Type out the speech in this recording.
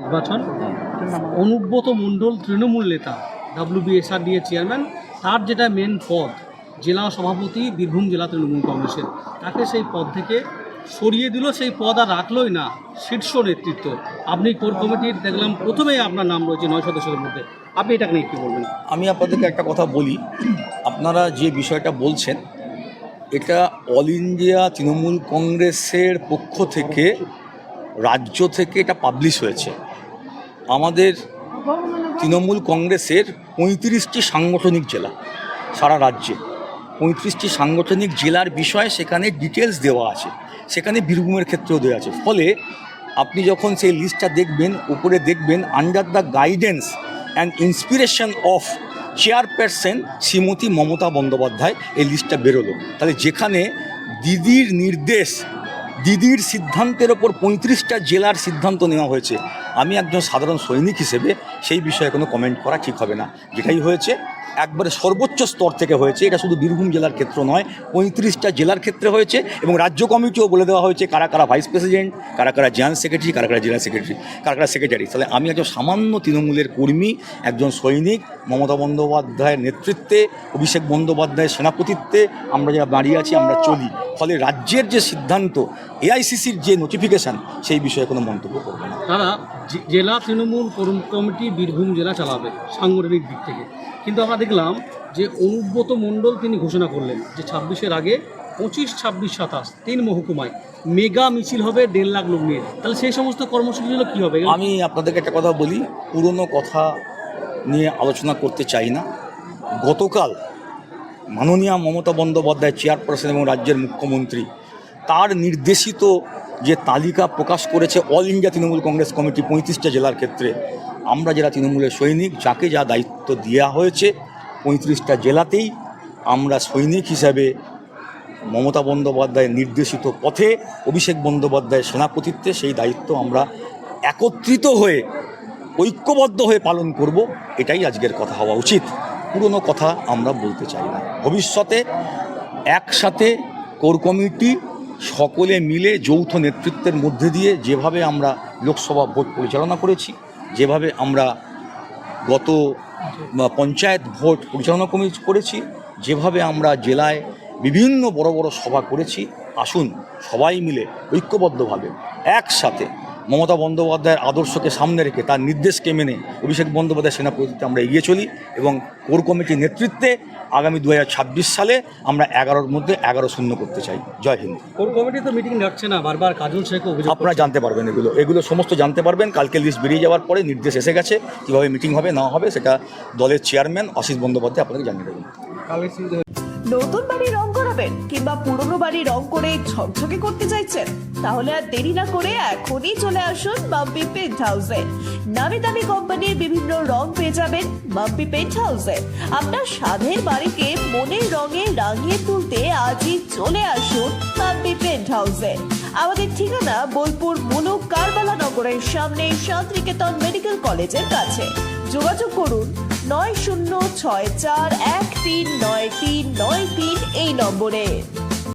নির্বাচন। অনুব্রত মণ্ডল, তৃণমূল নেতা ডাব্লিউবিএসআরডি এর চেয়ারম্যান তার যেটা মেন পদ, জেলা সভাপতি বীরভূম জেলা তৃণমূল কংগ্রেসের। তাকে সেই পদ থেকে সরিয়ে দিল, সেই পদ আর রাখলোই না, শীর্ষ নেতৃত্ব। আপনি কোর কমিটির দেখলাম প্রথমেই আপনার নাম রয়েছে নয় সদস্যের মধ্যে। আপনি এটাকে নিয়ে কী বলবেন? আমি আপনাদেরকে একটা কথা বলি। আপনারা যে বিষয়টা বলছেন, এটা অল ইন্ডিয়া তৃণমূল কংগ্রেসের পক্ষ থেকে, রাজ্য থেকে এটা পাবলিশ হয়েছে। আমাদের তৃণমূল কংগ্রেসের পঁয়ত্রিশটি সাংগঠনিক জেলা সারা রাজ্যে। পঁয়ত্রিশটি সাংগঠনিক জেলার বিষয়ে সেখানে ডিটেলস দেওয়া আছে। সেখানে বীরভূমের ক্ষেত্রেও দেওয়া আছে। ফলে আপনি যখন সেই লিস্টটা দেখবেন, উপরে দেখবেন under the guidance and inspiration of chairperson Shrimati Mamata Bandyopadhyay এই লিস্টটা বেরোলো। তাহলে যেখানে দিদির নির্দেশ দিদির সিদ্ধান্তের ওপর পঁয়ত্রিশটা জেলার সিদ্ধান্ত নেওয়া হয়েছে। আমি একজন সাধারণ সৈনিক হিসেবে সেই বিষয়ে কোনো কমেন্ট করা ঠিক হবে না। যেটাই হয়েছে একবারে সর্বোচ্চ স্তর থেকে হয়েছে। এটা শুধু বীরভূম জেলার ক্ষেত্র নয়, পঁয়ত্রিশটা জেলার ক্ষেত্রে হয়েছে এবং রাজ্য কমিটিও বলে দেওয়া হয়েছে কারা কারা ভাইস প্রেসিডেন্ট কারা কারা জেনারেল সেক্রেটারি কারা কারা জেনারেল সেক্রেটারি কারা কারা সেক্রেটারি তাহলে আমি একজন সামান্য তৃণমূলের কর্মী, একজন সৈনিক, মমতা বন্দ্যোপাধ্যায়ের নেতৃত্বে, অভিষেক বন্দ্যোপাধ্যায়ের সেনাপতিত্বে আমরা যারা দাঁড়িয়ে আছি, আমরা চলি। ফলে রাজ্যের যে সিদ্ধান্ত এআইসিসির যে নোটিফিকেশান সেই বিষয়ে কোনো মন্তব্য করব না। তারা জেলা তৃণমূল কমিটি বীরভূম জেলা চালাবে সাংগঠনিক দিক থেকে। কিন্তু আমরা দেখলাম যে অনুব্রত মণ্ডল তিনি ঘোষণা করলেন যে ছাব্বিশের আগে পঁচিশ, ছাব্বিশ, সাতাশ, তিন মহকুমায় মেগা মিছিল হবে দেড় লাখ লোক নিয়ে। তাহলে সেই সমস্ত কর্মসূচিগুলো কী হবে? আমি আপনাদেরকে একটা কথা বলি, পুরনো কথা নিয়ে আলোচনা করতে চাই না। গতকাল মাননীয়া মমতা বন্দ্যোপাধ্যায়, চেয়ারপারসন এবং রাজ্যের মুখ্যমন্ত্রী, তার নির্দেশিত যে তালিকা প্রকাশ করেছে, All India Trinamool Congress committee পঁয়ত্রিশটা জেলার ক্ষেত্রে আমরা যারা তৃণমূলের সৈনিক, যাকে যা দায়িত্ব দেওয়া হয়েছে, পঁয়ত্রিশটা জেলাতেই আমরা সৈনিক হিসাবে মমতা বন্দ্যোপাধ্যায়ের নির্দেশিত পথে, অভিষেক বন্দ্যোপাধ্যায়ের সেনাপতিত্বে সেই দায়িত্ব আমরা একত্রিত হয়ে, ঐক্যবদ্ধ হয়ে পালন করব, এটাই আজকের কথা হওয়া উচিত। পুরনো কথা আমরা বলতে চাই না। ভবিষ্যতে একসাথে কোর কমিটি, সকলে মিলে যৌথ নেতৃত্বের মধ্যে দিয়ে যেভাবে আমরা লোকসভা ভোট পরিচালনা করেছি যেভাবে আমরা গত পঞ্চায়েত ভোট পরিচালনা কমি- করেছি, যেভাবে আমরা জেলায় বিভিন্ন বড় বড় সভা করেছি, আসুন সবাই মিলে ঐক্যবদ্ধভাবে একসাথে মমতা বন্দ্যোপাধ্যায়ের আদর্শকে সামনে রেখে তার নির্দেশকে মেনে অভিষেক বন্দ্যোপাধ্যায় সেনাপতিতে আমরা এগিয়ে চলি এবং কোর কমিটির নেতৃত্বে আগামী দু হাজার ছাব্বিশ সালে আমরা এগারোর মধ্যে এগারো শূন্য করতে চাই। জয় হিন্দ। কোর কমিটি তো মিটিং ডাকছে না বারবার কাজল শেখ অভিযোগ আপনারা জানতে পারবেন এগুলো। এগুলো সমস্ত জানতে পারবেন। কালকে লিস্ট বেরিয়ে যাওয়ার পরে নির্দেশ এসে গেছে কীভাবে মিটিং হবে না হবে সেটা দলের চেয়ারম্যান অসিত বন্দ্যোপাধ্যায় আপনাকে জানিয়ে দেবেন। নতুন বাড়ি রং করাবেন কিংবা পুরনো বাড়ি রং করে ঝকঝকে করতে চাইছেন? তাহলে আর দেরি না করে এখনই চলে আসুন বাম্পি পেন্ট হাউসে নামি দামি কোম্পানির বিভিন্ন রং পেয়ে যাবেন বাম্পি পেন্ট হাউসে আপনার স্বাদের বাড়িকে মনের রঙে রাঙিয়ে তুলতে আজই চলে আসুন বাম্পি পেন্ট হাউসে আমাদের ঠিকানা বোলপুর মুলুক কারবালা নগরের সামনে শান্তিনিকেতন মেডিকেল কলেজের কাছে। যোগাযোগ করুন নয় শূন্য ছয় চার এক তিন নয় তিন নয় তিন এই নম্বরে।